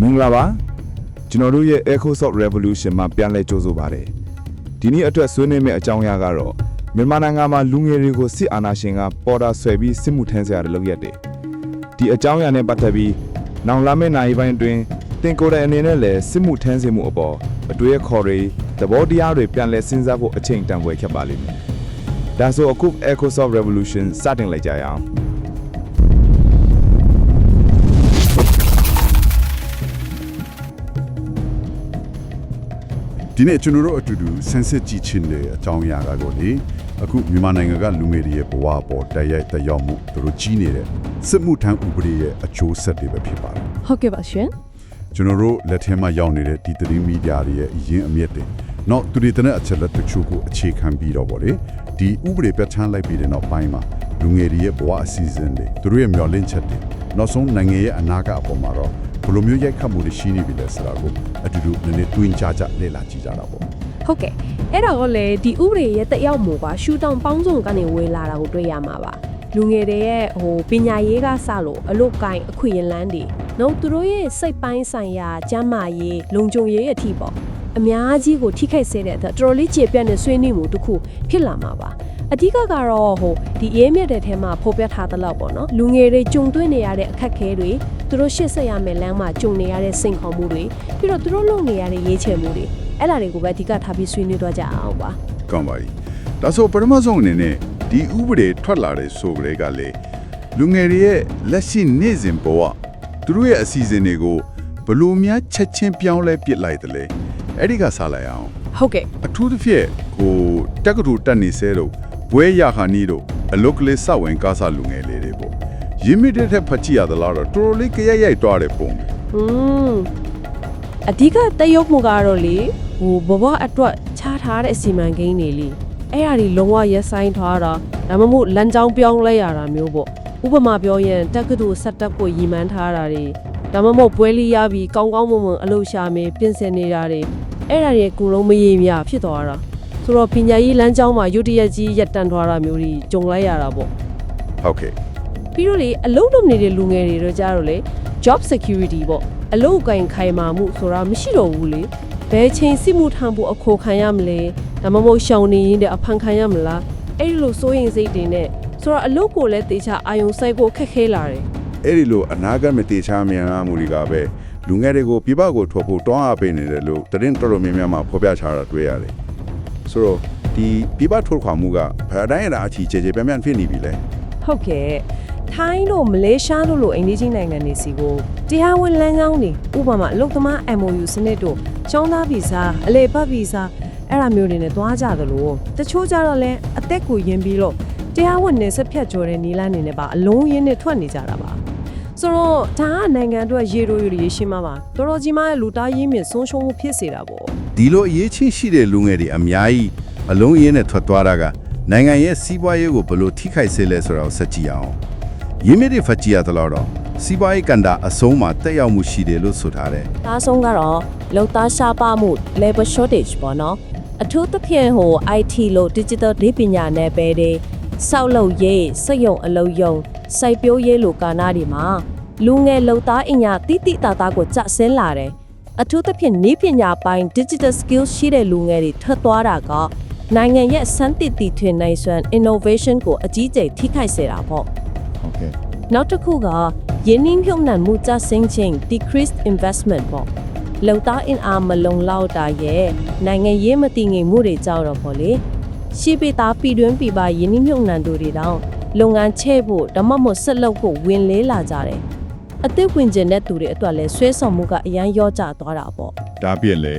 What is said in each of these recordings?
မင်္ဂလာပါကျွန်တော်တို့ရဲ့ EcoSoft Revolution မှာပြန်လည်ကြိုးဆိုပါတယ်ဒီနေ့အတွက်ဆွေးနွေးမယ့်အကြောင်းအရာကတော့မြန်မာနိုင်ငံမှာလူငယ်တွေကိုစစ်အာဏာရှင်ကပေါ်တာဆွဲပြီးစစ်မှုထမ်းစရာတွေလုပ်ရတယ်ဒီအကြောင်းအရာနဲ့ပတ်သက်ပြီးနောင်လာမယ့်နိုင်ပိုင်းအတွင်းတင်ကိုယ်တိုင်အနေနဲ့လည်းစစ်မှုထမ်းစမှုအပေါ်အတွေ့အခေါ်တွေသဘောတရားတွေပြန်လည်စဉ်းစားဖို့အချိန်တန်ပွဲခဲ့ပါလိမ့်မယ်ဒါဆိုအခု EcoSoft Revolution စတင်လိုက်ကြရအောင် ဒီနေ့ကျွန်တော်တို့အတူတူဆန်းစစ်ကြည့်ချင်းတဲ့အကြောင်းအရာကတော့လေအခုမြန်မာနိုင်ငံကလူငယ်တွေရဲ့ဘဝပေါ်တိုက်ရိုက်တက်ရောက်မှုသူတို့ကြီးနေတဲ့စစ်မှုထမ်းဥပဒေရဲ့အကျိုးဆက်တွေပဲဖြစ်ပါတယ်ဟုတ်ကဲ့ပါရှင်ကျွန်တော်တို့လက်ထဲမှာရောက်နေတဲ့ဒီသတင်းမီဒီယာတွေရဲ့အရင်အမြစ်တွေနောက်သူတွေတဲ့အချက်လက်တချို့ကိုအခြေခံပြီးတော့ဗောလေဒီဥပဒေပြဋ္ဌာန်းလိုက်ပြီးတဲ့နောက်ပိုင်းမှာလူငယ်တွေရဲ့ဘဝအစီအစဉ်တွေသူတို့ရဲ့မျှော်လင့်ချက်တွေနောက်ဆုံးနိုင်ငံရဲ့အနာဂတ်အပေါ်မှာတော့ ဘယ်လိုမျိုးရိုက်ခတ်မှုတွေရှိနေပြီလဲဆိုတာကိုအတူတူနည်းနည်းတွင်းကြကြလေ့လာကြည့်ကြတာပေါ့ဟုတ်ကဲ့အဲ့ဒါကလည်းဒီဥပဒေရဲ့တက်ရောက်မှုပါရှူတောင်ပေါင်းစုံကနေဝေလာတာကိုတွေ့ရမှာပါလူငယ်တွေရဲ့ဟိုပညာရေးကစလို့အလုတ်ကိုင်းအခွင့်အလန်းတွေနောက်သူတို့ရဲ့စိတ်ပိုင်းဆိုင်ရာကျန်းမာရေးလုံခြုံရေးအထိပေါ့အများကြီးကိုထိခိုက်စေတဲ့အတွက်တော်တော်လေးကျေပြတ်တဲ့ဆွေးနွေးမှုတစ်ခုဖြစ်လာမှာပါ အဓိကကတော့ဟိုဒီအေးမြက်တဲ့ထဲမှာဖော်ပြထားသလောက်ပေါ့နော်လူငယ်တွေကြုံတွေ့နေရတဲ့အခက်အခဲတွေသူတို့ရှေ့ဆက်ရမယ့်လမ်းမှာကြုံနေရတဲ့စိန်ခေါ်မှုတွေပြီးတော့သူတို့လုပ်နေရတဲ့ရေးချယ်မှုတွေအဲ့ဒါတွေကိုပဲအဓိကထားပြီးဆွေးနွေးတော့ကြအောင်ပါကောင်းပါပြီဒါဆိုပထမဆုံးအနေနဲ့ဒီဥပဒေထွက်လာတဲ့ဆိုကြတဲ့ကလေလူငယ်တွေရဲ့လက်ရှိနေ့စဉ်ဘဝသူတို့ရဲ့အစီအစဉ်တွေကိုဘယ်လို့များချက်ချင်းပြောင်းလဲပစ်လိုက်တယ်လဲအဲ့ဒီကစားလိုက်အောင်ဟုတ်ကဲ့အထူးသဖြင့်ဟိုတက္ကသိုလ်တက်နေစဲတော့ ဘွဲရခါနီးတို့အလုတ်ကလေးစဝင်ကားစားလူငယ်လေးတွေပေါ့ရင်းမြစ်တဲ့ထက်ဖတ်ကြည့်ရသလားတော့တော်တော်လေးကြရိုက်ရိုက်သွားတယ်ပုံပဲอืมအဓိကတက်ရောက်မှုကတော့လေဟိုဘဘအတွက်ခြားထားတဲ့အစီမံကိန်းတွေလေအဲ့ဟာတွေလုံးဝရက်ဆိုင်ထားတာဒါမှမဟုတ်လမ်းကြောင်းပြောင်းလဲရတာမျိုးပေါ့ဥပမာပြောရင်တက္ကသိုလ်ဆက်တက်ဖို့ရည်မှန်းထားတာတွေဒါမှမဟုတ်ပွဲလေးရပြီးကောင်းကောင်းမွန်မွန်အလုပ်ရှာမယ်ပြင်ဆင်နေတာတွေအဲ့ဒါတွေအကုန်လုံးမရေမြဖြစ်သွားတာ ဆိုတော့ပညာရေးလမ်းကြောင်းမှာရုတ်တရက်ကြီးရက်တန့်သွားတာမျိုးတွေကြုံလိုက်ရတာပေါ့ဟုတ်ကဲ့ပြီးတော့လေအလုပ်လုပ်နေတဲ့လူငယ်တွေတော့ကြတော့လေ job security ပေါ့အလုပ်အကင်ခိုင်မာမှုဆိုတာမရှိတော့ဘူးလေဘယ်ချိန်စစ်မှုထမ်းဖို့အခေါ်ခံရမလဲဒါမှမဟုတ်ရှောင်နေရင်တဲ့အဖန်ခံရမလားအဲ့ဒီလိုစိုးရင်စိတ်တွေနဲ့ဆိုတော့အလုပ်ကိုလည်းတေချာအာယုံစိုက်ဖို့ခက်ခဲလာတယ်အဲ့ဒီလိုအနာဂတ်မတေချာမြန်လာမှုတွေကပဲလူငယ်တွေကိုပြပကိုထွက်ဖို့တွန်းအားပေးနေတယ်လို့တရင်တော်တော်များများမှာဖော်ပြချတာတွေ့ရတယ် ဆိုတော့ဒီပြပထုတ်ခွာမှုကဘယ်တိုင်းအရာအချီချေချေပြန်ပြန်ဖြစ်နေပြီလဲဟုတ်ကဲ့ထိုင်းတို့မလေးရှားတို့လိုအိန္ဒိချင်းနိုင်ငံတွေစီကိုတရားဝင်လမ်းကြောင်းတွေဥပမာအလုပ်သမား MOU စနစ်တို့ចောင်းသားဗီဇာအလေပတ်ဗီဇာအဲ့ဒါမျိုးတွေနဲ့သွားကြသလိုတချို့ကြတော့လဲအသက်ကိုယဉ်ပြီးတော့တရားဝင်နေဆက်ဖြတ်ကျော်တဲ့နီလာနေနဲ့ပါအလုံးရင်းနဲ့ထွက်နေကြတာပါ ဆိုတော့ဒါကနိုင်ငံအတွက်ရေရိုရေရှင်းမှာပါတော်တော်ကြီးမားတဲ့လူသားရင်းမြစ်ဆုံးရှုံးမှုဖြစ်စေတာပေါ့ဒီလိုအရေးချင်းရှိတဲ့လူငယ်တွေအများကြီးအလုံးရင်းနဲ့ထွက်သွားတာကနိုင်ငံရဲ့စီးပွားရေးကိုဘယ်လိုထိခိုက်စေလဲဆိုတာကိုစက်ကြည့်အောင်ရင်းမြစ်တွေဖတ်ကြည့်ရသလားတော့စီးပွားရေးကန်တာအဆုံးမှာတက်ရောက်မှုရှိတယ်လို့ဆိုထားတယ်ဒါဆုံးကတော့လုံသားရှားပါမှု labor shortage ပေါ့နော်အထူးသဖြင့်ဟို IT လို့ digital ဒီပညာနယ်ပယ်တွေ စောက်လုပ်ရေးစက်ရုံအလုပ်ရုံစိုက်ပျိုးရေးလိုကာနာတွေမှာလူငယ်လုံသားအညာတိတိတာတာကိုကြဆင်းလာတယ်အထူးသဖြင့်ဤပညာပိုင်း digital skills ရှိတဲ့လူငယ်တွေထွက်သွားတာကနိုင်ငံရဲ့စမ်းသစ်တည်ထွင်နိုင်စွမ်း innovation ကိုအကြီးအကျယ်ထိခိုက်စေတာပေါ့ဟုတ်ကဲ့နောက်တစ်ခုကယင်းနှင်းမြုံနှံမှုကြဆင်းခြင်း decreased investment ပေါ့လုံသားအင်အားမလုံလောက်တာရဲ့နိုင်ငံရေးမတည်ငြိမ်မှုတွေကြောင့်တော့ပေါ့လေ ရှိပိသားပြည်တွင်းပြည်ပယင်းနှင်းမြုံနှံသူတွေတောင်လုပ်ငန်းချဲ့ဖို့ဓမ္မမို့ဆက်လုပ်ဖို့ဝင်လေးလာကြတယ်အသက်ဝင်ကျင်တဲ့သူတွေအတွက်လည်းဆွဲဆောင်မှုကအရန်ရောကျသွားတာပေါ့ဒါပြည့်လေ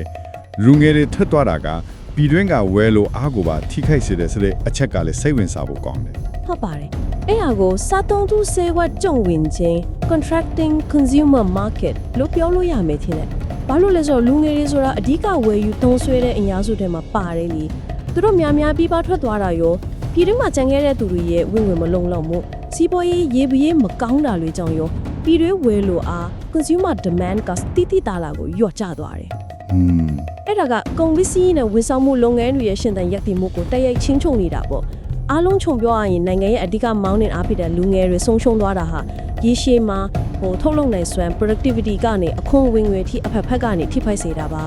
လူငယ်တွေထွက်သွားတာကပြည်တွင်းကဝဲလို့အားကိုပါထိခိုက်စေတယ်ဆိုတဲ့အချက်ကလည်းစိတ်ဝင်စားဖို့ကောင်းတယ်ဟုတ်ပါတယ်အဲ့ဟာကိုစားသုံးသူစေဝတ်ကြုံဝင်ခြင်း contracting consumer market လို့ပြောလို့ရမယ်ထင်တယ်ဘာလို့လဲဆိုတော့လူငယ်တွေဆိုတာအဓိကဝယ်ယူသုံးဆွဲတဲ့အင်အားစုတွေမှာပါတယ်လေ သူတို့များများပြီးပါထွက်သွားတာရောပြည်တွင်းမှာကြံခဲ့တဲ့သူတွေရဲ့ဝင်ဝင်မလုံလောက်မှုစီးပွားရေးရေးပရေးမကောင်းတာတွေကြောင့်ရောပြည်တွင်းဝယ်လို့အား consumer demand ကတိတိတာလာကိုညှော့ကျသွားတယ်อืมအဲ့ဒါကကုန်ပစ္စည်းနဲ့ဝန်ဆောင်မှုလုပ်ငန်းတွေရဲ့ရှင်သန်ရပ်တည်မှုကိုတိုက်ရိုက်ချင်းချုံနေတာပေါ့အားလုံးခြုံပြောရရင်နိုင်ငံရဲ့အဓိကမောင်းနှင်အားဖြစ်တဲ့လူငယ်တွေဆုံးရှုံးသွားတာဟာရေရှည်မှာဟိုထုတ်လုပ်နိုင်စွမ်း productivity ကနေအခွန်ဝင်ငွေထိအဖက်ဖက်ကနေထိဖိုက်စေတာပါ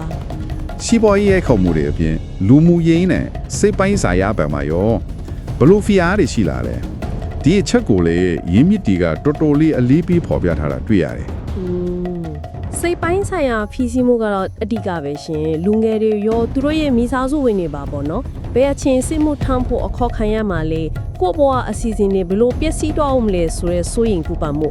စီးပွားရေးရဲ့ခုံမှုတွေအပြင်လူမှုရေးနဲ့စိတ်ပိုင်းဆိုင်ရာဘက်မှာရောဘလို့ဖီအားတွေရှိလာတယ်ဒီအချက်ကိုလေရင်းမြစ်တီကတော်တော်လေးအလေးပေးဖော်ပြထားတာတွေ့ရတယ်อืมစိတ်ပိုင်းဆိုင်ရာဖြီးစီးမှုကတော့အဓိကပဲရှင်လူငယ်တွေရောသူတို့ရဲ့မိသားစုဝင်တွေပါပေါ့နော်ဘယ်အချင်းစစ်မှုထမ်းဖို့အခေါ်ခံရမှာလဲကိုယ့်ဘဝအစီအစဉ်တွေဘလို့ပျက်စီးတော့အောင်မလဲဆိုရဲစိုးရင်ပူပန်မှု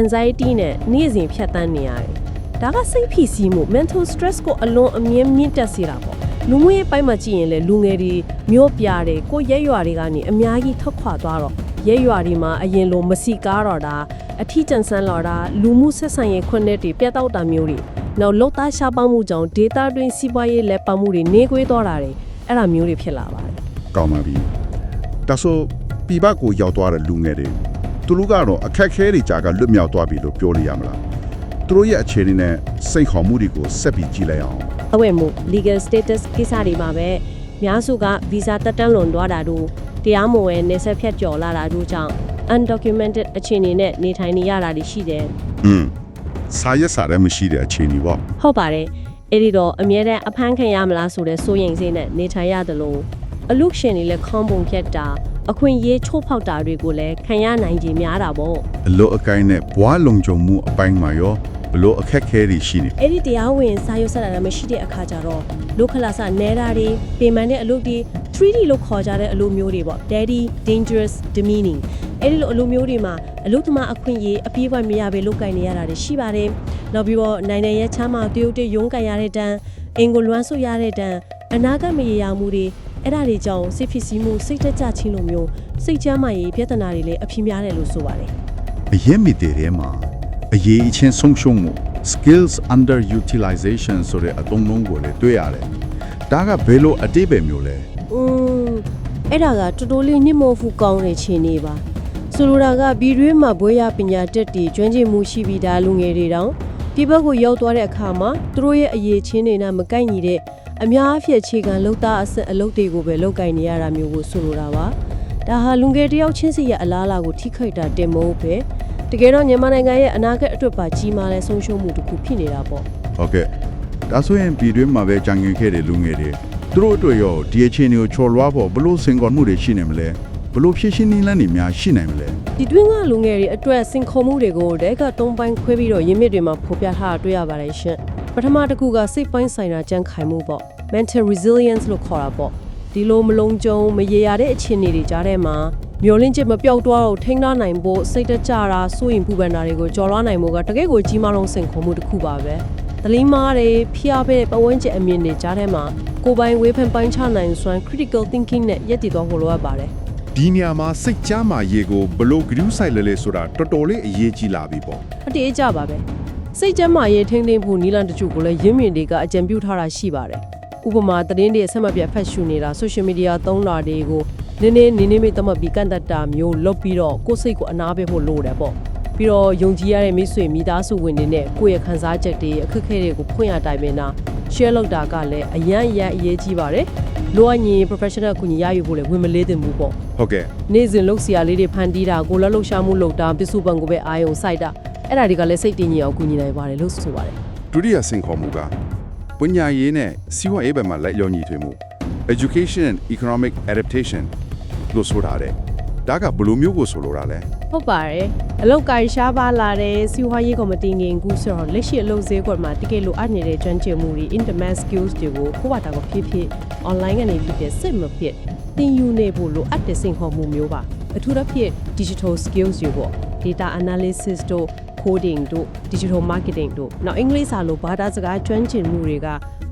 anxiety နဲ့နေ့စဉ်ဖြတ်တန်းနေရတယ် ဒါကစိတ်ဖြီးစီးမှု mental stress ကိုအလွန်အမြင့်မြင့်တက်စေတာပေါ့လူမှုရေးပိုင်းမှာကြည့်ရင်လေလူငယ်တွေမျိုးပြတယ်ကိုယ့်ရက်ရွာတွေကနေအများကြီးထွက်ခွာသွားတော့ရက်ရွာတွေမှာအရင်လိုမစီကားတော့တာအထီးကျန်ဆန်းလာတာလူမှုဆက်ဆံရေးခွင့်နဲ့တွေပြတ်တောက်တာမျိုးတွေနောက်လောက်သားရှားပါမှုကြောင့် data တွင်းစီးပွားရေးလက်ပတ်မှုတွေနေကွေးသွားတာတွေအဲ့ဒါမျိုးတွေဖြစ်လာပါတယ်ကောင်းပါပြီဒါဆိုပြပကိုရောက်သွားတဲ့လူငယ်တွေသူတို့ကတော့အခက်အခဲတွေကြာကလွတ်မြောက်သွားပြီလို့ပြောလို့ရမလား သူတို့ရဲ့အခြေအနေနဲ့စိတ်ခေါ်မှုတွေကိုဆက်ပြီးကြည့်လိုက်အောင်အဝယ်မှု legal status ကိစ္စတွေမှာပဲများစုက visa တက်တန်းလွန်သွားတာတို့တရားမဝင်နေဆက်ဖြတ်ကျော်လာတာတို့ကြောင့် undocumented အခြေအနေနဲ့နေထိုင်နေရတာတွေရှိတယ်อืมစာရက်စာလည်းမရှိတဲ့အခြေအနေပေါ့ဟုတ်ပါတယ်အဲ့ဒီတော့အမြဲတမ်းအဖမ်းခံရမလားဆိုတဲ့စိုးရိမ်စိတ်နဲ့နေထိုင်ရတယ်လို့အလုရှင်တွေလည်းခေါင်းပုံဖြတ်တာအခွင့်အရေးချိုးဖောက်တာတွေကိုလည်းခံရနိုင်ခြင်းများတာပေါ့အလို့အကိုင်းနဲ့ဘွားလုံခြုံမှုအပိုင်းမှာရော ဘလို့အခက်အခဲတွေရှိနေအဲ့ဒီတရားဝင်စာရွက်ဆက်တာလည်းမရှိတဲ့အခါကျတော့လုခလာစနဲတာတွေပေမန်တဲ့အလုပ်တွေ 3D လို့ခေါ်ကြတဲ့အလုပ်မျိုးတွေပေါ့ daddy dangerous demeaning အဲ့ဒီလိုအလုပ်မျိုးတွေမှာအလုပ်သမားအခွင့်အရေးအပြည့်အဝမရဘဲလုပ်ကိုင်နေရတာတွေရှိပါတယ်နောက်ပြီးတော့နိုင်ငံရဲ့ချမ်းမာတရုတ်တရုံးကန်ရတဲ့တန်းအင်ကိုလွမ်းဆွရတဲ့တန်းအနာဂတ်မရေရာမှုတွေအဲ့ဒါတွေကြောင့်စိတ်ဖြစ်စီးမှုစိတ်တက်ကြချင်းလိုမျိုးစိတ်ချမ်းမာရေးပြဿနာတွေလည်းအဖြစ်များတယ်လို့ဆိုပါတယ်အရင်မိတဲ့ထဲမှာ အရေးအချင်းဆုံးရှုံးမှု skills underutilization ဆိုတဲ့အသုံးအနှုန်းကိုလည်းတွေ့ရတယ်ဒါကဘယ်လိုအတိပ္ပယ်မျိုးလဲอืมအဲ့ဒါကတော်တော်လေးညှိမို့ဖူကောင်းတဲ့ခြေနေပါဆိုလိုတာကဘီရွေးမှာဘွဲရပညာတက်တီကျွမ်းကျင်မှုရှိပြီးသားလူငယ်တွေတောင်ဒီဘက်ကိုရောက်သွားတဲ့အခါမှာသူတို့ရဲ့အရေးချင်းတွေနဲ့မကိုက်ညီတဲ့အများအဖြစ်ခြေခံလောက်သားအဆင့်အလုပ်တွေကိုပဲလောက်ကင်နေရတာမျိုးကိုဆိုလိုတာပါဒါဟာလူငယ်တယောက်ချင်းစီရဲ့အလားအလာကိုထိခိုက်တာတင်မို့ပဲ တကယ်တော့မြန်မာနိုင်ငံရဲ့အနာဂတ်အတွက်ပါကြီးမားတဲ့ဆုံးရှုံးမှုတစ်ခုဖြစ်နေတာပေါ့ဟုတ်ကဲ့ဒါဆိုရင်ပြည်တွင်းမှာပဲကြံငင်ခဲ့တဲ့လူငယ်တွေသူတို့အတွက်ရောဒီအခြေအနေကိုချော်လွှားဖို့ဘလို့စင်ကော်မှုတွေရှိနေမလဲဘလို့ဖြစ်ရှင်းနည်းလမ်းတွေများရှိနိုင်မလဲဒီတွင်းကလူငယ်တွေအတွက်စင်ခုံမှုတွေကိုတဲကသုံးပိုင်းခွဲပြီးတော့ရင်းမြစ်တွေမှာဖော်ပြထားတာတွေ့ရပါတယ်ရှင်ပထမတစ်ခုကစိတ်ပိုင်းဆိုင်ရာကြံ့ခိုင်မှုပေါ့ mental resilience လို့ခေါ်တာပေါ့ဒီလိုမလုံးကြုံမရေရာတဲ့အခြေအနေတွေကြားထဲမှာ မျောလင့်ချက်မပြောက်တော့ထိန်းထားနိုင်ဖို့စိတ်တကြတာစိုးရင်ပူပန်တာတွေကိုကြော်လွှားနိုင်ဖို့ကတကယ့်ကိုကြီးမားလုံးစင်ခုံမှုတစ်ခုပါပဲတလီမားတွေဖျားပဲပဝန်းကျင်အမြင်တွေကြားထဲမှာကိုယ်ပိုင်ဝေဖန်ပိုင်းချနိုင်စွမ်း critical thinking နဲ့ရည်တည်သွားဖို့လိုအပ်ပါတယ်ဒီနေရာမှာစိတ်ကြမ်းမာရေးကိုဘလို့ဂရုစိုက်လဲလဲဆိုတာတော်တော်လေးအရေးကြီးလာပြီပေါ့အတေးကြပါပဲစိတ်ကျမ်းမာရေးထိန်းသိမ်းဖို့နီလန်တချို့ကိုလည်းရင်းမြစ်တွေကအကြံပြုထားတာရှိပါတယ်ဥပမာသတင်းတွေဆက်မပြတ်ဖတ်ရှုနေတာ social media သုံးတာတွေကို နည်းနည်းနည်းနည်းမိတ်သမတ်ပြီးကန့်တတ်တာမျိုးလုပ်ပြီးတော့ကိုယ့်စိတ်ကိုအနာပေးဖို့လိုတယ်ပေါ့ပြီးတော့ယုံကြည်ရတဲ့မိတ်ဆွေမိသားစုဝင်တွေနဲ့ကိုယ့်ရဲ့ခံစားချက်တွေအခက်အခဲတွေကိုဖွင့်ရတိုင်ပင်တာ share လုပ်တာကလည်းအရန်အရန်အရေးကြီးပါတယ်လိုအပ်ရင် professional အကူအညီရယူဖို့လည်းဝင်မလေးတင်ဘူးပေါ့ဟုတ်ကဲ့နေ့စဉ်လှုပ်ရှားလေးတွေဖန်တီးတာကိုလည်းလှုပ်ရှားမှုလုပ်တာပစ္စုပန်ကိုပဲအာယုံစိုက်တာအဲ့ဒါတွေကလည်းစိတ်တည်ငြိမ်အောင်ကူညီနိုင်ပါတယ်လို့ဆိုပါတယ်ဒုတိယစင်ခေါ်မှုကပညာရေးနဲ့စီးပွားရေးဘက်မှာလိုက်လျောညီထွေမှု education and economic adaptation လို့ဆိုတာတဲ့ဒါကဘယ်လိုမျိုးကိုဆိုလိုတာလဲဟုတ်ပါတယ်အလောက်ကိုင်ရှားပါလာတဲ့စီဝါရေးကော်မတီငင်ကူဆိုတော့လက်ရှိအလုပ်ဈေးကွက်မှာတကယ်လိုအပ်နေတဲ့ကျွမ်းကျင်မှုတွေ internet skills တွေကိုကိုယ့်ဘာသာကိုဖြစ်ဖြစ် online ကနေဖြစ်ဖြစ်စစ်မဖြစ်သင်ယူနေဖို့လိုအပ်တဲ့စိန်ခေါ်မှုမျိုးပါအထူးသဖြင့် digital skills တွေပေါ့ data analysis တို့ coding တို့ digital marketing တို့နောက်အင်္ဂလိပ်စာလိုဘာသာစကားကျွမ်းကျင်မှုတွေက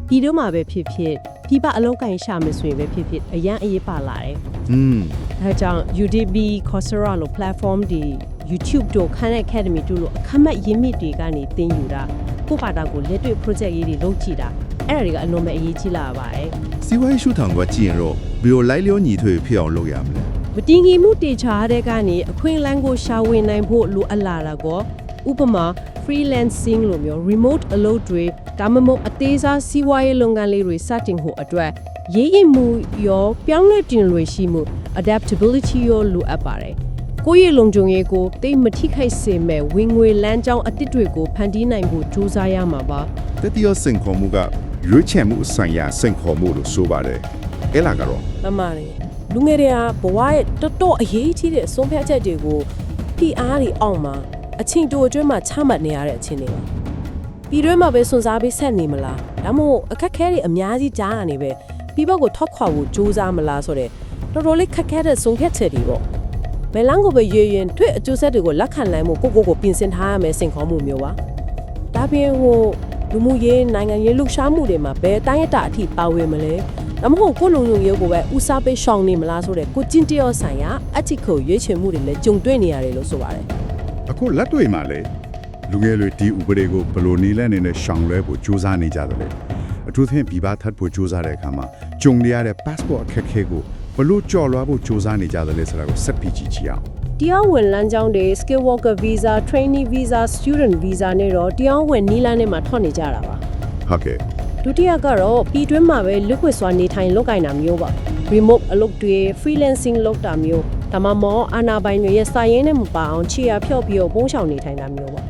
ဒီတော့မှာပဲဖြစ်ဖြစ် ပြပအလောက်ကင်ရှာမယ်ဆိုရင်ပဲဖြစ်ဖြစ်အရန်အရေးပါလာတယ်อืมဒါကြောင့် Udemy, Coursera လို့ platform တွေ YouTube တို့ Khan Academy တို့လို့အခမဲ့ရင်းမြစ်တွေကနေသင်ယူတာကိုယ့်ဘာသာကိုလက်တွေ့ project ရေးတွေလုပ်ကြည့်တာအဲ့ဒါတွေကအလွန်ပဲအရေးကြီးလာပါတယ်စီးပွားရေးရှုထောင်ကကြည့်ရင်တော့ဘယ်လိုလိုက်လျောညီထွေဖြစ်အောင်လုပ်ရမလဲမတည်ငြိမ်မှုတေချာတဲ့ကနေအခွင့်အလမ်းကိုရှာဝင်နိုင်ဖို့လိုအပ်လာတာကော ဥပမာ freelancing လို့မျိုး remote အလုပ်တွေဒါမှမဟုတ်အသေးစားစီးပွားရေးလုပ်ငန်းလေးတွေစတင်ဖို့အတွက်ရေးအိမ်မှုရောပြောင်းလဲတင်လွယ်ရှိမှု adaptability ရောလိုအပ်ပါတယ်ကိုယ့်ရဲ့လုံခြုံရေးကိုတိတ်မထိခိုက်စေမဲ့ဝင်ငွေလမ်းကြောင်းအတစ်တွေကိုဖန်တီးနိုင်ဖို့ကြိုးစားရမှာပါတတိယစင်ခေါ်မှုကရွေးချယ်မှုဆိုင်ရာစင်ခေါ်မှုလို့ဆိုပါတယ်အဲ့လာကတော့မမလေးလူငယ်တွေကဘဝရဲ့တော်တော်အရေးကြီးတဲ့ဆုံးဖြတ်ချက်တွေကိုဖိအားတွေအောက်မှာ အချင်းတူအတွင်းမှာချမှတ်နေရတဲ့အချင်းတွေပါပြည်တွင်းမှာပဲစွန့်စားပြီးဆက်နေမလားဒါမှမဟုတ်အခက်အခဲတွေအများကြီးကြားရနေပဲပြည်ပကိုထောက်ခွာဖို့ကြိုးစားမလားဆိုတဲ့တော်တော်လေးခက်ခဲတဲ့ဆုံးဖြတ်ချက်တွေပေါ့ဘယ်လန်းကိုပဲရွေရင်တွေ့အကျိုးဆက်တွေကိုလက်ခံနိုင်မှုကိုကိုကိုပြင်ဆင်ထားရမယ်စင်ခေါ်မှုမျိုးပါဒါပြင်ဟိုလူမှုရေးနိုင်ငံရေးလှုပ်ရှားမှုတွေမှာဘယ်တိုင်းရတာအထိပါဝင်မလဲဒါမှမဟုတ်ကိုယ့်လုံလုံရေးကိုပဲဦးစားပေးရှောင်နေမလားဆိုတဲ့ကိုကျင့်တရောဆိုင်ရာ ethical ရွေးချယ်မှုတွေလည်းကြုံတွေ့နေရတယ်လို့ဆိုပါတယ် အခုလက်တွေ့မှာလေလူငယ်တွေဒီဥပဒေကိုဘယ်လိုနည်းလမ်းနဲ့ရှောင်လွှဲဖို့စူးစမ်းနေကြတယ်လေအထူးသဖြင့်ပြည်ပထပ်ဖို့စူးစမ်းတဲ့အခါမှာကြုံရတဲ့ passport အခက်အခဲကိုဘယ်လိုကြော်လွှားဖို့စူးစမ်းနေကြတယ်လဲဆိုတာကိုဆက်ပြီးကြည့်ကြည့်အောင်တရားဝင်လမ်းကြောင်းတွေ skill worker visa trainee visa student visa နဲ့တော့တရားဝင်နီးလန်းနဲ့မှာထွက်နေကြတာပါဟုတ်ကဲ့ဒုတိယကတော့ပြည်တွင်းမှာပဲလွတ်ခွင့်စွာနေထိုင်လုပ်ကိုင်တာမျိုးပါ remote အလုပ်တွေ freelancing လုပ်တာမျိုး ဒါမှမဟုတ်အာဏာပိုင်တွေရဲ့စာရင်းနဲ့မပါအောင်ခြေရဖြော့ပြီးတော့ပုံရှောင်နေထိုင်တာမျိုးပါ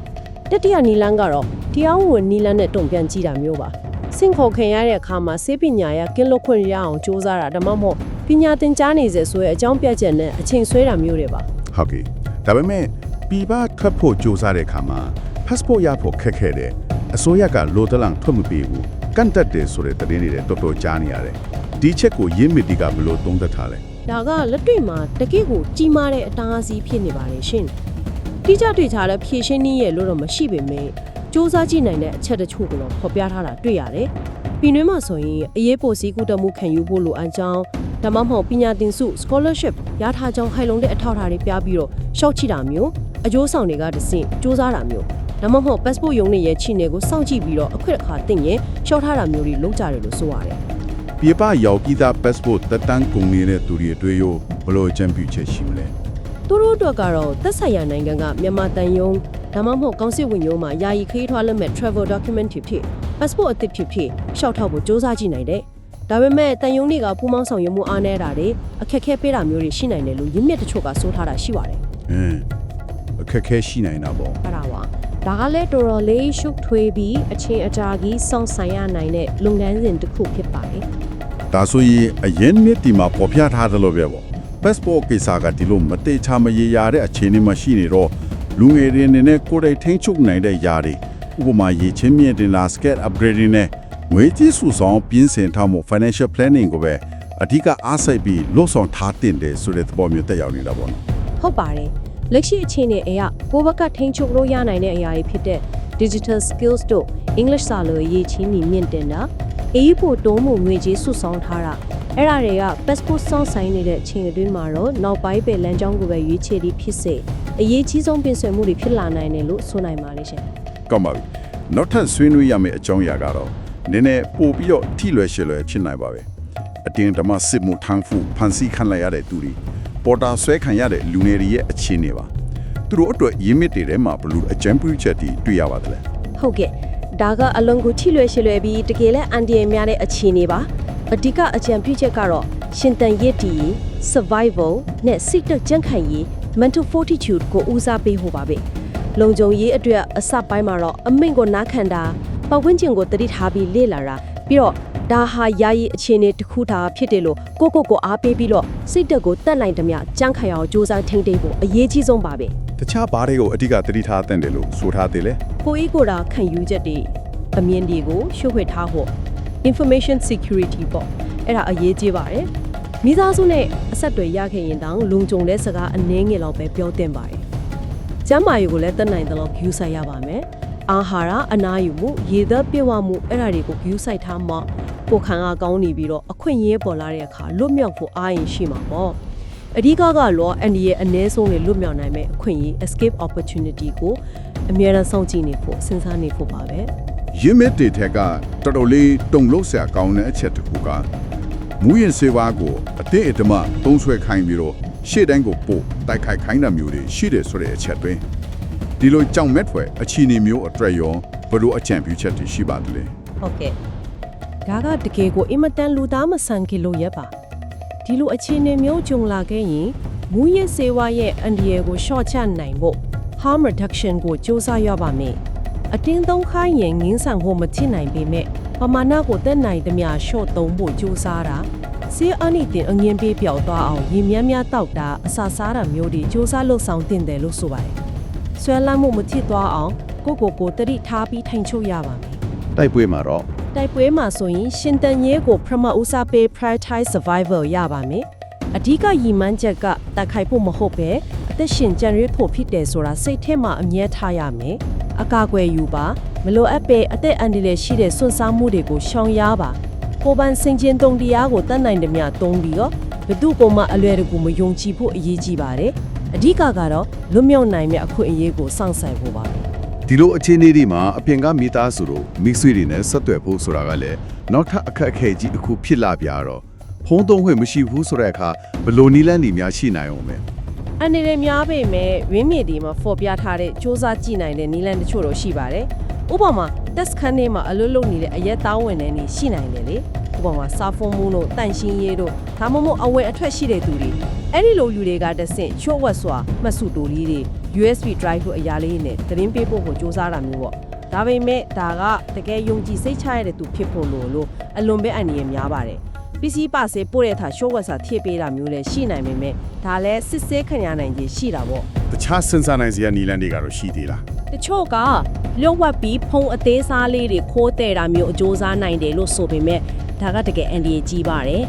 တတိယနီလန်းကတော့တရားဝင်နီလန်းနဲ့တုံ့ပြန်ကြည့်တာမျိုးပါစင်ခေါ်ခင်ရတဲ့အခါမှာစေပညာရကင်းလွတ်ခွင့်ရအောင်စူးစမ်းတာဒါမှမဟုတ်ပညာသင်ကြားနေစေဆိုတဲ့အကြောင်းပြချက်နဲ့အချိန်ဆွဲတာမျိုးတွေပါဟုတ်ကဲ့ဒါပေမဲ့ပြည်ပထွက်ဖို့စူးစမ်းတဲ့အခါမှာ passport ရဖို့ခက်ခဲတယ်အစိုးရကလိုတလန်ထွက်မပေးဘူးကန့်တက်တယ်ဆိုတဲ့သတင်းတွေတော်တော်ကြားနေရတယ်ဒီချက်ကိုရင်းမြစ်ဒီကဘယ်လိုသုံးသပ်ထားလဲ ဒါကလက်တွေ့မှာတကယ့်ကိုကြီးမားတဲ့အတားအဆီးဖြစ်နေပါတယ်ရှင်။တိကျတွေ့ထားတဲ့ဖြည့်ရှင်းနည်းရဲ့လို့တော့မရှိပေမဲ့စ조사ကြည့်နိုင်တဲ့အချက်တချို့ကိုတော့ဖော်ပြထားတာတွေ့ရတယ်။ပြည်တွင်းမှာဆိုရင်အရေးပေါ်စီးကူးတမှုခံယူဖို့လိုအပ်ကြောင်းဒါမှမဟုတ်ပညာသင်စု scholarship ရထားကြောင်းခိုင်လုံတဲ့အထောက်အထားတွေပြပြီးတော့ရှော့ချတာမျိုးအကျိုးဆောင်တွေကတဆင့်စ조사တာမျိုးဒါမှမဟုတ် passport ရုံးတွေရဲ့ချီနယ်ကိုစောင့်ကြည့်ပြီးတော့အခွင့်အခါတင်ရင်ရှော့ထားတာမျိုးတွေလုပ်ကြတယ်လို့ဆိုရတယ်။ ပြည်ပရောက်ပြီးသား passport တက်တန်းကုန်နေတဲ့သူတွေအတွေ့ရောဘယ်လိုအကြံပြုချက်ရှိမလဲသူတို့အတွက်ကတော့သက်ဆိုင်ရာနိုင်ငံကမြန်မာတန်ယုံဒါမှမဟုတ်ကောင်စစ်ဝင်ရုံးမှာယာယီခရီးထွားလက်မဲ့ travel document ဖြစ်ဖြစ် passport အသစ်ဖြစ်ဖြစ်ရှောက်ထောက်ဖို့စ조사ကြည့်နိုင်တယ်။ဒါပေမဲ့တန်ယုံတွေကပူးမောင်းဆောင်ရွက်မှုအားနည်းတာတွေအခက်အခဲပေးတာမျိုးတွေရှိနိုင်တယ်လို့ရင်းမြစ်တချို့ကဆိုထားတာရှိပါတယ်အင်းအခက်အခဲရှိနိုင်တာပေါ့။အဲ့ဒါပါ။ဒါကလည်းတော်တော်လေးရှုပ်ထွေးပြီးအချင်းအကြာကြီးစောင့်ဆိုင်ရနိုင်တဲ့လုပ်ငန်းစဉ်တစ်ခုဖြစ်ပါတယ်။ ဒါဆိုရင်အရင်နှစ်ဒီမှာပေါ်ပြထားတယ်လို့ပဲပေါ့ passport ကိစ္စကဒီလိုမတေချာမရေရာတဲ့အခြေအနေမှာရှိနေတော့လူငယ်တွေအနေနဲ့ကိုယ်တိုင်ထိန်းချုပ်နိုင်တဲ့ຢာတွေဥပမာရေချင်းမြင့်တင်လာ scale upgrading နဲ့ငွေကြေးစုဆောင်ပြင်းစင်ထားမှု financial planning ကိုပဲအဓိကအားစိုက်ပြီးလို့ဆောင်ထားတင်တယ်ဆိုတဲ့သဘောမျိုးတက်ရောက်နေတာပေါ့နော်ဟုတ်ပါတယ်လက်ရှိအခြေအနေအရကိုယ့်ဘက်ကထိန်းချုပ်လို့ရနိုင်တဲ့အရာတွေဖြစ်တဲ့ digital skills တို့ English စာလို့အရေးချင်းညီမြင့်တင်တာ အေးဖို့တုံးမှုငွေကြေးစုဆောင်းထားတာအဲ့ဒါတွေက passport စောင့်ဆိုင်နေတဲ့အချိန်အတွင်းမှာတော့နောက်ပိုင်းပဲလမ်းကြောင်းကိုပဲရွေးချယ်ပြီးဖြစ်စေအရေးကြီးဆုံးပြင်ဆင်မှုတွေဖြစ်လာနိုင်တယ်လို့ဆိုနိုင်ပါလိမ့်ရှင်ကောင်းပါပြီနောက်ထပ်ဆွေးနွေးရမယ့်အကြောင်းအရာကတော့နည်းနည်းပို့ပြီးတော့ထိလွယ်ရှလွယ်ဖြစ်နိုင်ပါပဲအတင်းဓမ္မစစ်မှုထမ်းဖို့ဖန်ဆီးခံလိုက်ရတဲ့သူတွေပေါ်တာဆွဲခံရတဲ့လူငယ်တွေရဲ့အခြေအနေပါသူတို့အတွက်ရင်းမြစ်တွေထဲမှာဘလို့အကြံပြုချက်တွေတွေ့ရပါတယ်လဲဟုတ်ကဲ့ ဒါကအလွန်ကိုထိလွယ်ရှလွယ်ပြီးတကယ်လဲအန်ဒီရများတဲ့အခြေအနေပါအဓိကအကြံပြုချက်ကတော့ရှင်တန်ရစ်တီ survival နဲ့စိတ်တက်ကြံ့ခိုင်ရေး mental fortitude ကိုဦးစားပေးဖို့ပါပဲလုံခြုံရေးအတွက်အစပိုင်းမှာတော့အမိန့်ကိုနားခံတာပတ်ဝန်းကျင်ကိုတတိထားပြီးလေ့လာတာပြီးတော့ဒါဟာယာယီအခြေအနေတစ်ခုသာဖြစ်တယ်လို့ကိုကိုကိုအားပေးပြီးတော့စိတ်တက်ကိုတတ်နိုင်သမျှကြံ့ခိုင်အောင်စူးစမ်းထိန်းသိမ်းဖို့အရေးကြီးဆုံးပါပဲ တခြားဘာတွေကိုအဓိကသတိထားသင့်တယ်လို့ဆိုထားသေးလဲကိုအေးကိုတာခံယူချက်တွေအမြင်တွေကိုရှုပ်ဝှက်ထားဖို့ information security ပေါ့အဲ့ဒါအရေးကြီးပါတယ်မိသားစုနဲ့အဆက်အသွယ်ရခဲ့ရင်တောင်လုံခြုံတဲ့စကားအနည်းငယ်လောက်ပဲပြောတင်ပါတယ်ကျမ်းမာရေးကိုလည်းတတ်နိုင်တယ်လို့ view ဆိုင်ရပါမယ်အာဟာရအနာယူမှုရေသက်ပြည့်ဝမှုအဲ့ဒါတွေကို view ဆိုင်ထားမှကိုယ်ခံအားကောင်းနေပြီးတော့အခွင့်အရေးပေါ်လာတဲ့အခါလွတ်မြောက်ဖို့အားရင်ရှိမှာပေါ့ အဓိကကတော့အန်ဒီရဲ့အ ਨੇ ဆုံးတွေလွတ်မြောက်နိုင်မဲ့အခွင့်အရေး escape opportunity ကိုအများအားစောင့်ကြည့်နေဖို့စဉ်းစားနေဖို့ပါပဲရင်းမြစ်တွေထက်ကတော်တော်လေးတုံလို့ဆရာကောင်းတဲ့အချက်တစ်ခုကမူရင်စေဝါကိုအတိအဓမ္မသုံးဆွဲခိုင်းပြီးတော့ရှေ့တိုင်းကိုပို့တိုက်ခိုက်ခိုင်းတာမျိုးတွေရှိတယ်ဆိုတဲ့အချက်တွင်ဒီလိုကြောင်မက်ဖွယ်အခြေအနေမျိုးအတွက်ရောဘယ်လိုအကြံပြုချက်တွေရှိပါသလဲဟုတ်ကဲ့ဒါကတကယ်ကိုအင်မတန်လူသားမဆန်ကီလိုရက်ပါ ဒီလိုအခြေအနေမျိုးကြုံလာခဲ့ရင် မူရစေဝါရဲ့အန်ဒီယေကိုရှော့ချနိုင်ဖို့ harm reduction ကိုစ조사ရပါမယ်အတင်းသုံးခိုင်းရင်ငင်းဆန်ဖို့မချစ်နိုင်ပေမဲ့ပမာဏကိုတက်နိုင်သမျှရှော့သုံးဖို့စ조사တာဆေးအနိတင်အငင်းပေးပြောက်သွားအောင်ရေမြန်းများတောက်တာအစာစားတာမျိုးတွေစ조사လုပ်ဆောင်တင်တယ်လို့ဆိုပါတယ်ဆွဲလန်းမှုမချစ်သွားအောင်ကိုကိုကိုတတိထားပြီးထိုင်ချုပ်ရပါမယ် တိုက်ပွဲမှာတော့ တိုက်ပွဲမှာဆိုရင်ရှင်တန်ရဲကိုပထမဦးစားပေး prioritize survival ရပါမယ်။အဓိကရည်မှန်းချက်ကတိုက်ခိုက်ဖို့မဟုတ်ပဲအသက်ရှင်ကြံရဖို့ဖြစ်တယ်ဆိုတာစိတ်ထဲမှာအမြဲထားရမယ်။အကာအကွယ်ယူပါမလိုအပ်ပဲအသက်အန္တရာယ်ရှိတဲ့စွန့်စားမှုတွေကိုရှောင်ရပါ။ကိုယ်ပိုင်စင်ကျင်တုံတရားကိုတတ်နိုင်သမျှသုံးပြီးတော့ဘယ်သူ့ကိုမှအလွယ်တကူမယုံကြည်ဖို့အရေးကြီးပါတယ်။အဓိကကတော့လွတ်မြောက်နိုင်မယ့်အခွင့်အရေးကိုစောင့်ဆိုင်ဖို့ပါပဲ။ ဒီလိုအခြေအနေတွေမှာအပြင်ကမိသားစုတို့မိတ်ဆွေတွေနဲ့ဆက်သွယ်ဖို့ဆိုတာကလည်းနောက်ထပ်အခက်အခဲကြီးတစ်ခုဖြစ်လာပြတော့ဖုံးသုံးခွင့်မရှိဘူးဆိုတဲ့အခါဘယ်လိုနီးလန်းတွေများရှိနိုင်အောင်မဲအနေနဲ့များပေမဲ့ရင်းမြေဒီမှာဖော်ပြထားတဲ့စ조사ကြည့်နိုင်တဲ့နီလန်တချို့တော့ရှိပါတယ်။ဥပမာတက်စခန်းထဲမှာအလွတ်လုပ်နေတဲ့အရက်သားဝင်တဲ့နေရှိနိုင်တယ်လေ။ဥပမာစာဖုန်းမှုတို့တန့်ရှင်းရေးတို့ဒါမှမဟုတ်အဝယ်အထွက်ရှိတဲ့သူတွေအဲ့ဒီလိုလူတွေကတဆင့်ချော့ဝက်စွာမှတ်စုတိုလေးတွေ USB drive တို့အရာလေးနဲ့သတင်းပေးဖို့ကိုစ조사တာမျိုးပေါ့။ဒါပေမဲ့ဒါကတကယ်ယုံကြည်စိတ်ချရတဲ့သူဖြစ်ဖို့လို့လို့အလွန်ပဲအန္တရာယ်များပါတယ်။ပစ္စည်းပါစေပို့တဲ့အခါရှိုးဝက်စာထည့်ပေးတာမျိုးလည်းရှိနိုင်ပေမဲ့ဒါလည်းစစ်ဆေးခံရနိုင်ခြင်းရှိတာပေါ့တခြားစဉ်းစားနိုင်စရာနီလန်းတွေကတော့ရှိသေးလားတချို့ကလျှော့ဝက်ပြီးဖုံအသေးစားလေးတွေခိုးတဲ့တာမျိုးအကျိုးစားနိုင်တယ်လို့ဆိုပေမဲ့ဒါကတကယ်အန်ဒီရဲ့ကြီးပါတယ်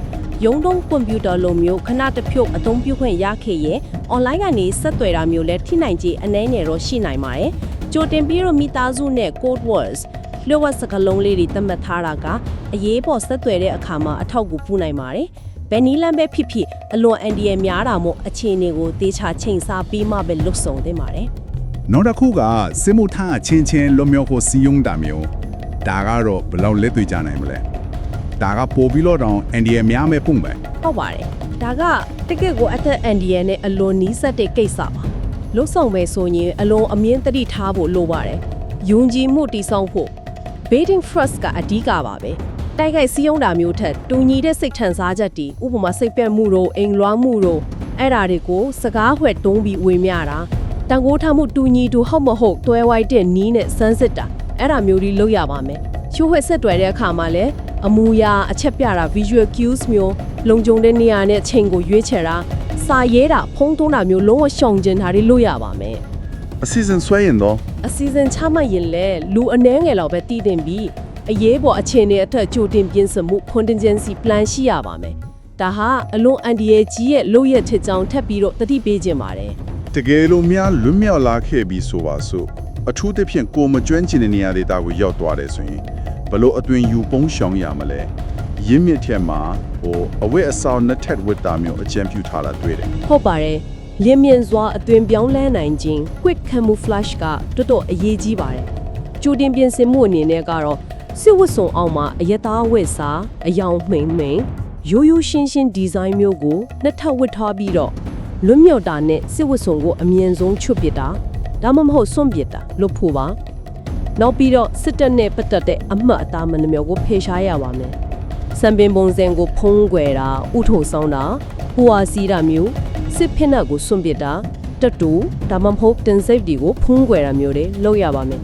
ရုံးတုံးကွန်ပျူတာလိုမျိုးခဏတစ်ဖြုတ်အသုံးပြုခွင့်ရခဲ့ရင် online ကနေဆက်သွယ်တာမျိုးလည်းထိနိုင်ကြီးအနှဲငယ်တော့ရှိနိုင်ပါတယ်ကြိုတင်ပြီးတော့မိသားစုနဲ့ code words လျှို့ဝှက်စကားလုံးလေးတွေသတ်မှတ်ထားတာကအရေးပေါ်ဆက်သွယ်တဲ့အခါမှာအထောက်အကူပြုနိုင်ပါတယ်။ဘယ်နည်းလမ်းပဲဖြစ်ဖြစ်အလွန်အန်ဒီရများတာမို့အခြေအနေကိုတေချာချိန်ဆပြီးမှပဲလွတ်ဆုံသင့်ပါတယ်။နောက်တစ်ခုကစစ်မှုထမ်းအချင်းချင်းလွတ်မြောက်ဖို့စီယုံတာမျိုးဒါကတော့ဘယ်လောက်လက်တွေ့ကြနိုင်မလဲ ဒါကပို့ပြီးတော့တောင်အန်ဒီရများမဲ့ပုံပဲဟုတ်ပါတယ်။ဒါကတကယ့်ကိုအသက်အန်ဒီရနဲ့အလွန်နီးစပ်တဲ့ကိစ္စပါ။လွတ်ဆုံပဲဆိုရင်အလွန်အမြင့်တတိထားဖို့လိုပါတယ်။ယုံကြည်မှုတည်ဆောက်ဖို့ baiting trust ကအဓိကပါပဲ။တိုက်ခိုက်စီးရုံးတာမျိုးထက်တူညီတဲ့စိတ်ထန်စားချက်တွေဥပမာစိတ်ပြတ်မှုတို့အိမ်လွှမ်းမှုတို့အဲ့ဓာတွေကိုစကားဝှက်တုံးပြီးဝေမျှတာတန်ခိုးထားမှုတူညီတူဟုတ်မဟုတ်တွဲဝိုက်တဲ့နီးနဲ့စမ်းစစ်တာအဲ့ဒါမျိုးတွေလုပ်ရပါမယ်။ချိုးဝှက်ဆက်တွယ်တဲ့အခါမှာလည်း အမူအရာအချက်ပြတာ visual cues မျိုးလုံခြုံတဲ့နေရာနဲ့ချိန်ကိုရွေးချယ်တာစာရေးတာဖုံးသွင်းတာမျိုးလုံးဝရှောင်ကျင်တာတွေလုပ်ရပါမယ်အစီအစဉ်ဆွဲရင်တော့အစီအစဉ်ချမှတ်ရင်လည်းလူအနှဲငယ်လောက်ပဲတည်တင်ပြီးအရေးပေါ်အခြေအနေအထက်ကြိုတင်ပြင်ဆင်မှု contingency plan ရှိရပါမယ်ဒါဟာအလွန်အန်ဒီရဲ့ကြီးရဲ့လို့ရထစ်ကြောင်ထပ်ပြီးတော့တတိပေးခြင်းပါတယ်တကယ်လို့များလွတ်မြောက်လာခဲ့ပြီးဆိုပါစို့အထူးသဖြင့်ကိုမကျွမ်းကျင်တဲ့နေရာဒေသကိုရောက်သွားတယ်ဆိုရင် ဘလို့အတွင်ယူပုံးရှောင်ရမလဲရင်းမြစ်ထက်မှာဟိုအဝတ်အဆောင်နှစ်ထပ်ဝတ်တာမျိုးအကြံပြုထားတာတွေ့တယ်ဟုတ်ပါတယ်လင်းမြင့်စွာအသွင်ပြောင်းလဲနိုင်ခြင်း quick camouflage ကတော်တော်အရေးကြီးပါတယ်ကြိုတင်ပြင်ဆင်မှုအနေနဲ့ကတော့စစ်ဝတ်စုံအောင်မှာအယက်သားဝတ်စာအယောင်မှိန်မှိန်ရိုးရိုးရှင်းရှင်းဒီဇိုင်းမျိုးကိုနှစ်ထပ်ဝတ်ထားပြီးတော့လွတ်မြောက်တာနဲ့စစ်ဝတ်စုံကိုအမြင့်ဆုံးချွတ်ပစ်တာဒါမှမဟုတ်စွန့်ပစ်တာလို့ဖို့ပါ နောက်ပြီးတော့စစ်တပ်နဲ့ပတ်သက်တဲ့အမှတ်အသားမနှမျိုးကိုဖေရှားရပါမယ်စံပင်ပုံစံကိုဖုံးကွယ်တာဥထုံဆောင်တာဟိုဟာစီးတာမျိုးစစ်ဖိနပ်ကိုစွန့်ပစ်တာတက်တူဒါမှမဟုတ်တင်စိတ်ဒီကိုဖုံးကွယ်တာမျိုးတွေလုပ်ရပါမယ်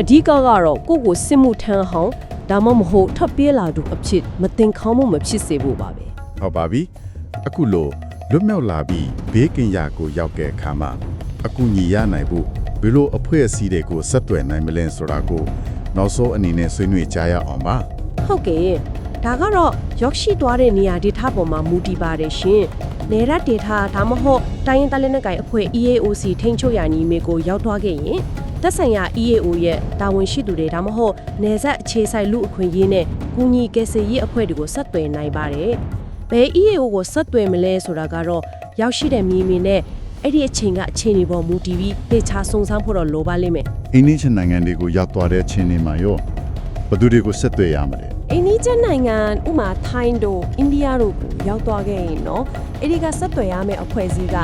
အဓိကကတော့ကိုယ့်ကိုစစ်မှုထမ်းဟောင်းဒါမှမဟုတ်ထပ်ပြေးလာသူအဖြစ်မတင်ခေါင်းမှုမဖြစ်စေဖို့ပါပဲဟုတ်ပါပြီအခုလိုလွတ်မြောက်လာပြီးဘေးကင်းရာကိုရောက်တဲ့အခါမှာအခုညီရနိုင်ဖို့ ဘယ်လိုအဖွဲ့အစည်းတွေကိုဆက်သွယ်နိုင်မလဲဆိုတာကိုနောက်ဆုံးအနေနဲ့ဆွေးနွေးကြရအောင်ပါဟုတ်ကဲ့ဒါကတော့ရောက်ရှိသွားတဲ့နေရာဒေတာပေါ်မှာမူတည်ပါတယ်ရှင်နေရက်ဒေတာဒါမှမဟုတ်တိုင်းရင်းသားလက်နက်ကိုင်အဖွဲ့ EAOC ထိန်းချုပ်ရာညီမေကိုရောက်သွားခဲ့ရင်သက်ဆိုင်ရာ EAO ရဲ့တာဝန်ရှိသူတွေဒါမှမဟုတ်နေဆက်အခြေဆိုင်လူအခွင့်အရေးနဲ့ကူညီကယ်ဆယ်ရေးအဖွဲ့တွေကိုဆက်သွယ်နိုင်ပါတယ်ဘယ် EAO ကိုဆက်သွယ်မလဲဆိုတာကတော့ရောက်ရှိတဲ့မြေမြေနဲ့ အဲ့ဒီအချိန်ကအခြေအနေပေါ်မူတည်ပြီးတေချာစုံစမ်းဖို့တော့လိုပါလိမ့်မယ်အင်းနီချင်းနိုင်ငံတွေကိုရောက်သွားတဲ့ချင်းတွေမှာရောဘယ်သူတွေကိုဆက်သွယ်ရမလဲအိန္ဒိယနိုင်ငံဥမာထိုင်းတို့အိန္ဒိယတို့ကိုရောက်သွားခဲ့ရင်နော်အဲ့ဒီကဆက်သွယ်ရမယ့်အဖွဲ့အစည်းက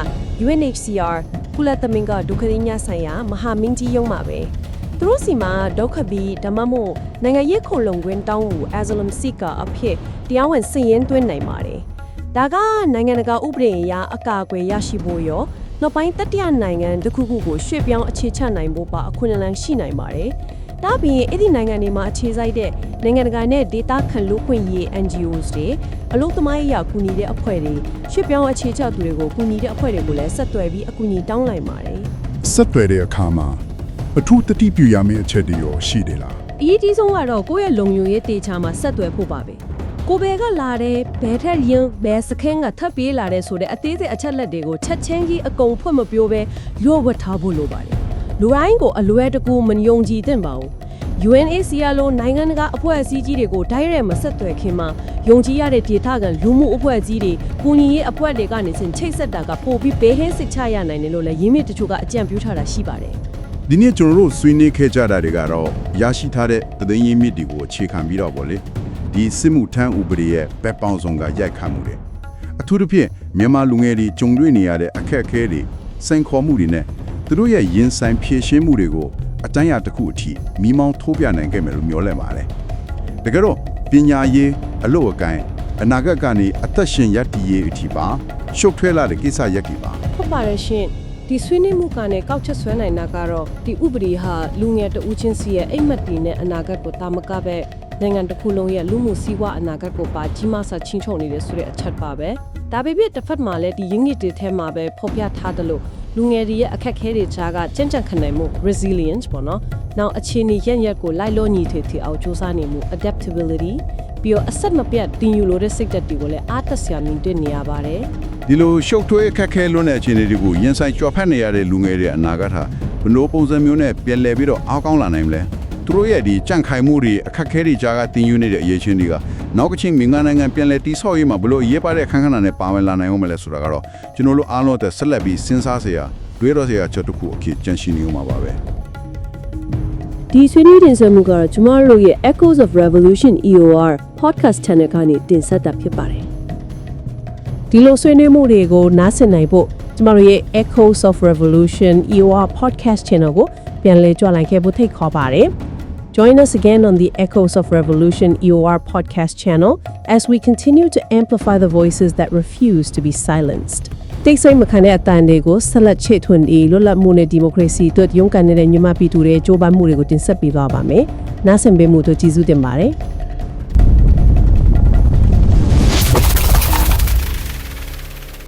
UNHCR ကုလသမဂ္ဂဒုက္ခသည်များဆိုင်ရာမဟာမင်းကြီးရုံးပါပဲသူတို့စီမှာဒုက္ခဘီဓမ္မမို့နိုင်ငံရေးခုံလုံခွင့်တောင်းဖို့ asylum seeker အဖြစ်တရားဝင်စည်ရင်းသွင်းနိုင်ပါတယ်ဒါကနိုင်ငံတကာဥပဒေအရအကာအကွယ်ရရှိဖို့ရော နောက်ပိုင်းတတိယနိုင်ငံတစ်ခုခုကိုရွှေ့ပြောင်းအခြေချနိုင်ဖို့ပါအခွင့်အလမ်းရှိနိုင်ပါတယ်။ဒါ့အပြင်အဲ့ဒီနိုင်ငံတွေမှာအခြေစိုက်တဲ့နိုင်ငံတကာနဲ့ဒေသခံလူ့ခွင့်ရေး NGOs တွေအလို့သမိုင်းအရာကူညီတဲ့အဖွဲ့တွေရွှေ့ပြောင်းအခြေချသူတွေကိုကူညီတဲ့အဖွဲ့တွေကိုလည်းဆက်သွယ်ပြီးအကူအညီတောင်းလိုက်ပါတယ်။ဆက်သွယ်တဲ့အခါမှာအထူးတတိပြုရမယ့်အချက်တွေရောရှိတယ်လားအရေးကြီးဆုံးကတော့ကိုယ့်ရဲ့လုံခြုံရေးတေချာမှာဆက်သွယ်ဖို့ပါပဲ ကိုဘယ်ကလာတယ်ဘယ်ထက်ရင်ဘယ်စခန်းကထပ်ပြေးလာတယ်ဆိုတဲ့အသေးစိတ်အချက်လက်တွေကိုချက်ချင်းကြီးအကုန်ဖွင့်မပြောဘဲရော့ဝတ်ထားဖို့လိုပါတယ်လူတိုင်းကိုအလွယ်တကူမယုံကြည်သင့်ပါဘူး UNHCR လိုနိုင်ငံတကာအဖွဲ့အစည်းကြီးတွေကိုဒိုင်းရဲမဆက်သွယ်ခင်မှာယုံကြည်ရတဲ့ဒေသခံလူမှုအဖွဲ့အစည်းတွေကူညီရေးအဖွဲ့တွေကနေစဉ်ချိတ်ဆက်တာကပို့ပြီးဘေးဟင်းစိတ်ချရနိုင်တယ်လို့လည်းရင်းမြစ်တချို့ကအကြံပြုထားတာရှိပါတယ်ဒီနေ့ကျွန်တော်တို့ဆွေးနွေးခဲ့ကြတာတွေကတော့ရရှိထားတဲ့သတင်းရင်းမြစ်တွေကိုအခြေခံပြီးတော့ဗောလေ ဒီစစ်မှုထမ်းဥပဒေရဲ့ဘက်ပေါင်းစုံကရိုက်ခတ်မှုတွေအထူးသဖြင့်မြန်မာလူငယ်တွေကြုံတွေ့နေရတဲ့အခက်အခဲတွေစိန်ခေါ်မှုတွေနဲ့သူတို့ရဲ့ရင်ဆိုင်ဖြည့်ရှင်းမှုတွေကိုအတန်းရတစ်ခုအထိမိမောင်းထိုးပြနိုင်ခဲ့မယ်လို့မျှော်လင့်ပါတယ်တကယ်တော့ပညာရေးအလို့အကိုင်းအနာဂတ်ကနေအသက်ရှင်ရပ်တည်ရေးအထိပါရှုပ်ထွေးလာတဲ့ကိစ္စရပ်ကြီးပါဟုတ်ပါတယ်ရှင်ဒီဆွေးနွေးမှုကလည်းကောက်ချက်ဆွဲနိုင်တာကတော့ဒီဥပဒေဟာလူငယ်တဦးချင်းစီရဲ့အိမ်မက်တီနဲ့အနာဂတ်ကိုတာမကပဲ နိုင်ငံတစ်ခုလုံးရဲ့လူမှုစီးပွားအနာဂတ်ကိုပါကြီးမားစွာချင်းချုံနေတယ်ဆိုတဲ့အချက်ပါပဲဒါပေမဲ့တစ်ဖက်မှာလည်းဒီရင်းမြစ်တွေထဲမှာပဲဖော်ပြထားတယ်လို့လူငယ်တွေရဲ့အခက်အခဲတွေကြားကကြံ့ကြံ့ခံနိုင်မှု resilience ပေါ့နော်နောက်အခြေအနေရရက်ကိုလိုက်လို့ညီထည်ထည်အောင်စူးစမ်းနေမှု adaptability ပြီးတော့အဆက်မပြတ်တင်ယူလို့တဲ့စိတ်ဓာတ်တွေကိုလည်းအားတက်စရာမြင်တွေ့နေရပါတယ်ဒီလိုရှုပ်ထွေးအခက်ခဲလွန်းတဲ့အခြေအနေတွေကိုရင်ဆိုင်ကြွဖက်နေရတဲ့လူငယ်တွေအနာဂတ်ဟာဘယ်လိုပုံစံမျိုးနဲ့ပြန်လည်ပြီးတော့အားကောင်းလာနိုင်မလဲ သူတို့ရဲ့ဒီကြန့်ခိုင်မှုတွေအခက်ခဲတွေကြားကတင်ယူနေတဲ့အရေးချင်းတွေကနောက်ကချင်းမြန်မာနိုင်ငံပြန်လည်တိဆောက်ရေးမှာဘယ်လိုအရေးပါတဲ့အခန်းကဏ္ဍနဲ့ပါဝင်လာနိုင်အောင်မလဲဆိုတာကတော့ကျွန်တော်တို့အားလုံးအတွက်ဆက်လက်ပြီးစဉ်းစားเสียတွေးတော့เสียချက်တစ်ခုအဖြစ်ကြန့်ရှိနေဦးမှာပါပဲ ဒီဆွေးနွေးတင်ဆက်မှုကတော့ကျမတို့ရဲ့ Echoes of Revolution EOR podcast channel ကနေတင်ဆက်တာဖြစ်ပါတယ်။ဒီလိုဆွေးနွေးမှုတွေကိုနားဆင်နိုင်ဖို့ကျမတို့ရဲ့ Echoes of Revolution EOR podcast channel ကိုပြန်လည်ကြွလိုက်ခဲ့ဖို့ထိတ်ခေါ်ပါတယ်။ Join us again on the Echoes of Revolution EOR podcast channel as we continue to amplify the voices that refuse to be silenced. တိတ်ဆိတ်မခံတဲ့အတန်တွေကိုဆက်လက်ချေထွန်ပြီးလွတ်လပ်မှုနဲ့ဒီမိုကရေစီအတွက်ရုန်းကန်နေတဲ့ညီမ